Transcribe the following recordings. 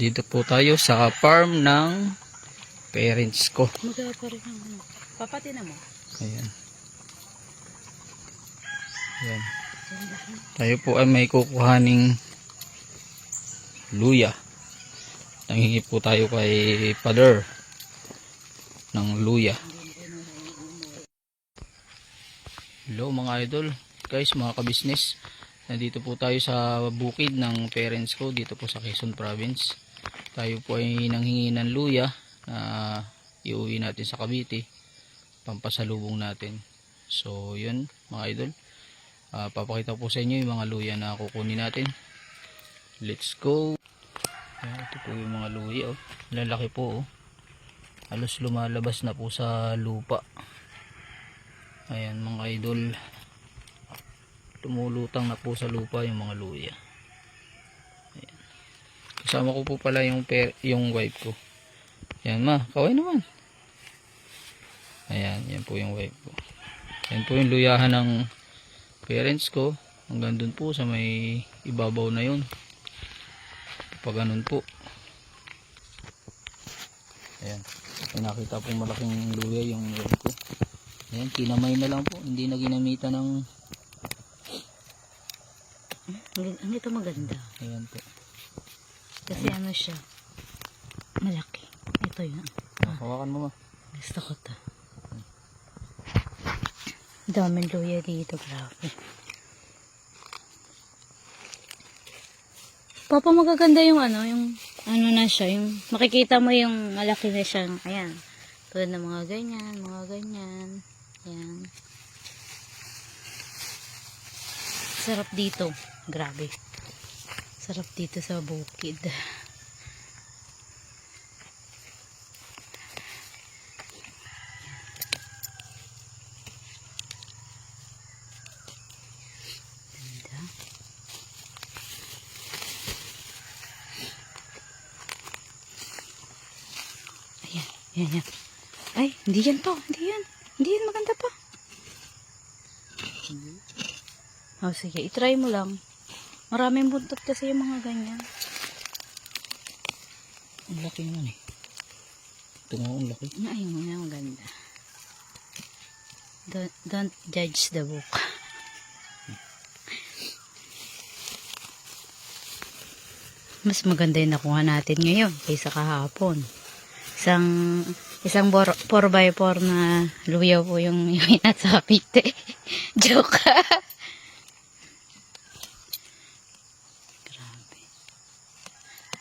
Dito po tayo sa farm ng parents ko. Ano. Papati na mo. Ayan. Ayan. Tayo po ay may kukuhaning luya. Nanghingi po tayo kay Father ng luya. Hello mga idol, guys, mga kabisnes. Nandito po tayo sa bukid ng parents ko dito po sa Quezon Province. Tayo po ay nanghingi ng luya na iuwi natin sa Cavite. Pampasalubong natin. So, yun mga idol. Ah, papakita po sa inyo yung mga luya na kukunin natin. Let's go! Ayan, ito po yung mga luya. Oh. Lalaki po. Oh. Halos lumalabas na po sa lupa. Ayan mga idol. Tumulutang na po sa lupa yung mga luya. Kasama ko po pala yung, per, yung wife ko. Ayan ma, kaway naman. Ayan, yan po yung wife ko. Yan po yung luyahan ng parents ko. Hanggang dun po sa may ibabaw na yun. Pag ganun po. Ayan. May nakita pong malaking luya yung wife ko. Ayan, kinamay na lang po. Hindi na ginamitan ng... Ang ito maganda. Ayan po. Kasi ano siya. Malaki. Ito yun. Ah, hawakan mo ma. Gusto ko to. Daming luya dito. Grabe. Papa, magaganda yung ano, yung ano na siya, yung makikita mo yung malaki na siya. Ayan. Tulad ng mga ganyan, mga ganyan. Ayan. Sarap dito. Grabe. Sarap dito sa bukid. Ayan, ayan. Ay, hindi yan to. Hindi yan. Hindi yan maganda pa. Oh, sige. itry mo lang. Maraming buntot kasi yung mga ganyan. Ang laki naman eh. Ito nga ang laki. Ay, mga maganda. Don't, don't judge the book. Mas maganda yung nakuha natin ngayon kaysa kahapon. Isang isang 4x4 na luya po yung yung sa kapite. Joke.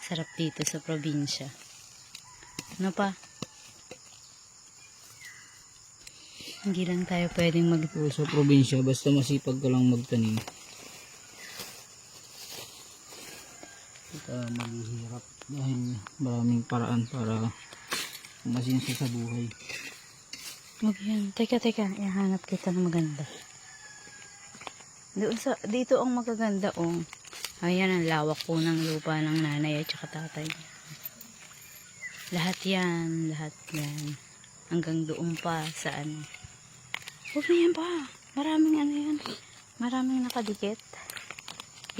Sarap dito sa probinsya. Ano pa? Hindi lang tayo pwedeng mag... Po sa probinsya, basta masipag ka lang magtanim. Ka maghihirap dahil maraming paraan para umasinso sa buhay. Huwag yan. Teka, teka. Ihanap kita ng maganda. Doon sa, dito ang magaganda, oh. Ayan, ang lawak po ng lupa ng nanay at saka tatay. Lahat yan. Lahat yan. Hanggang doon pa sa ano. Huwag na yan pa. Maraming ano yan. Maraming nakadikit.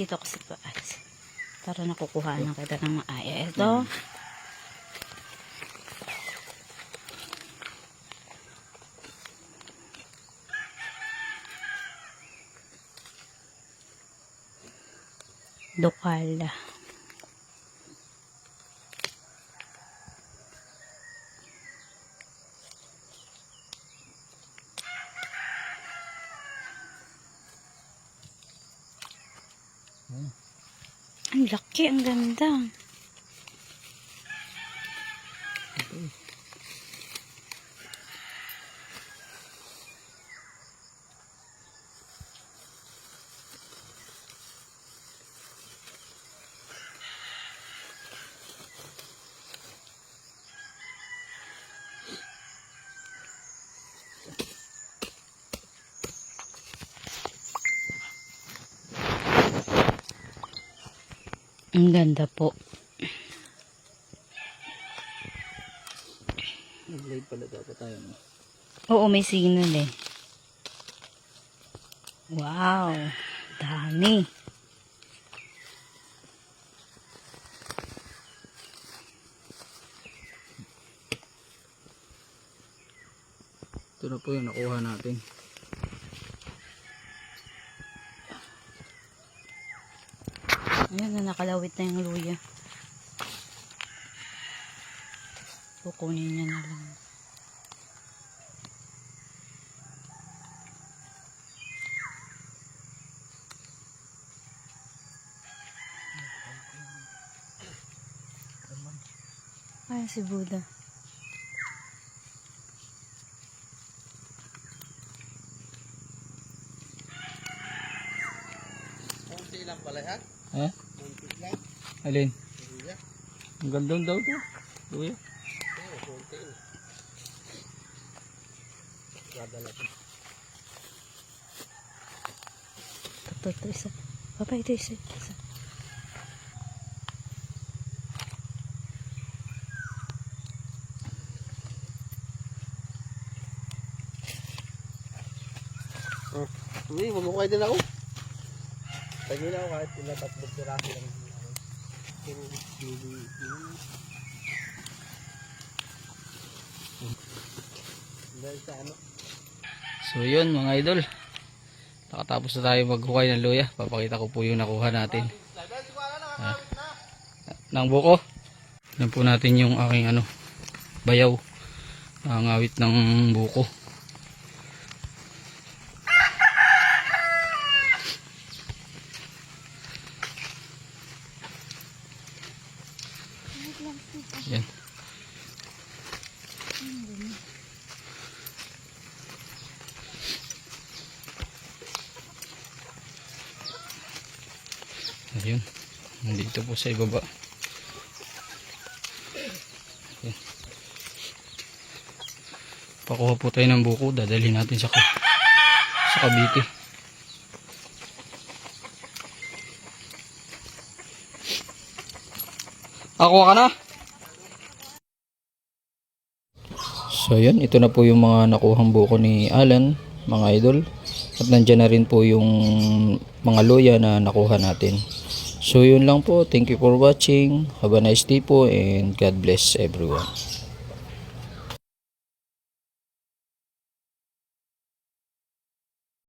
Dito ko sa taas. Para nakukuha na kita ng maaya. Ito. Lokal. Ang laki, ang ganda. Ang ganda po. Nag-live pala dapat tayo. No? Oo, may signal eh. Wow. Dami. Ito na po yung nakuha natin. Ayan na, nakalawit na yung luya. Kukunin niya na lang. Ay, si Buddha. Kunti lang pala yan. Ha? Alin? Ang gandang daw to. Luya. Ito, ito, isa. Papa, ito, isa. isa. Oh. Uy, mamukay din ako. Tagi na ako kahit ilang tatlong piraso lang. Pero, hindi. Dahil sa ano? So yun mga idol. Nakatapos na tayo maghukay ng luya. Papakita ko po yung nakuha natin. Ah, ng buko. Yan po natin yung aking ano, bayaw. Nangawit ng buko. Yan. Ayun. Nandito po sa ibaba. Ayun. Pakuha po tayo ng buko. Dadalhin natin sa, sa Cavite. Ako ka na? So yun, ito na po yung mga nakuhang buko ni Alan, mga idol. At nandyan na rin po yung mga loya na nakuha natin. So yun lang po. Thank you for watching. Have a nice day po and God bless everyone.